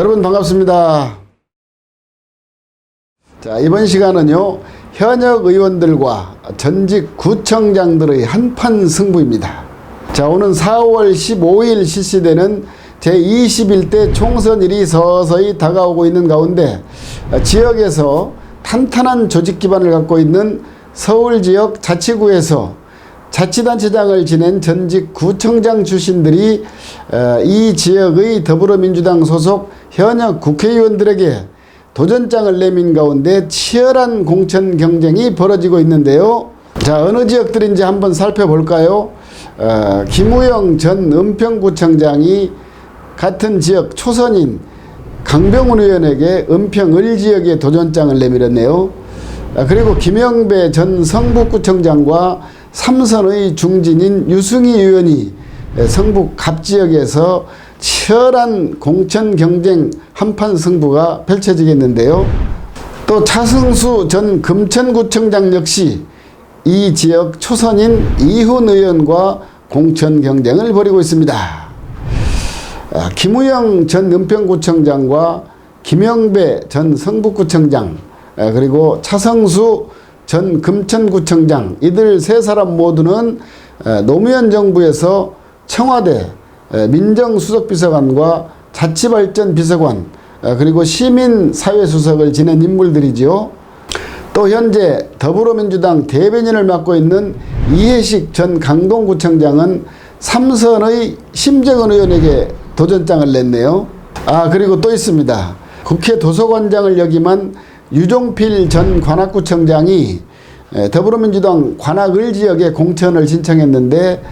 여러분 반갑습니다. 자, 이번 시간은요, 현역 의원들과 전직 구청장들의 한판 승부입니다. 자, 오는 4월 15일 실시되는 제21대 총선일이 서서히 다가오고 있는 가운데 지역에서 탄탄한 조직 기반을 갖고 있는 서울 지역 자치구에서 자치단체장을 지낸 전직 구청장 출신들이 어, 이 지역의 더불어민주당 소속 현역 국회의원들에게 도전장을 내민 가운데 치열한 공천 경쟁이 벌어지고 있는데요. 자, 어느 지역들인지 한번 살펴볼까요? 어, 김우영 전 은평구청장이 같은 지역 초선인 강병훈 의원에게 은평 을 지역에 도전장을 내밀었네요. 아, 그리고 김영배 전 성북구청장과 삼선의 중진인 유승희 의원이 성북 갑 지역에서 치열한 공천 경쟁 한판 승부가 펼쳐지겠는데요. 또 차승수 전 금천구청장 역시 이 지역 초선인 이훈 의원과 공천 경쟁을 벌이고 있습니다. 아, 김우영 전 은평구청장과 김영배 전 성북구청장 아, 그리고 차성수 전 금천구청장 이들 세 사람 모두는 아, 노무현 정부에서 청와대 아, 민정수석비서관과 자치발전비서관 아, 그리고 시민사회수석을 지낸 인물들이지요. 또 현재 더불어민주당 대변인을 맡고 있는 이해식 전 강동구청장은 삼선의 심재건 의원에게 도전장을 냈네요. 아 그리고 또 있습니다. 국회 도서관장을 역임한 유종필 전 관악구청장이 에, 더불어민주당 관악을 지역에 공천을 신청했는데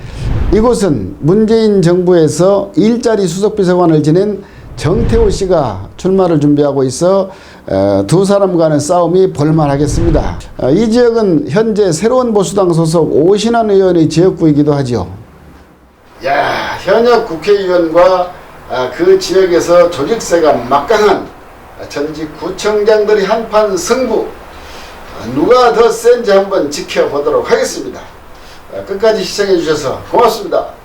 이곳은 문재인 정부에서 일자리 수석비서관을 지낸 정태호 씨가 출마를 준비하고 있어 어, 두 사람 간의 싸움이 볼만하겠습니다. 어, 이 지역은 현재 새로운 보수당 소속 오신환 의원의 지역구이기도 하죠. 야 현역 국회의원과 아, 그 지역에서 조직세가 막강한 전직 구청장들이 한판 승부 아, 누가 더 센지 한번 지켜보도록 하겠습니다. 아, 끝까지 시청해 주셔서 고맙습니다.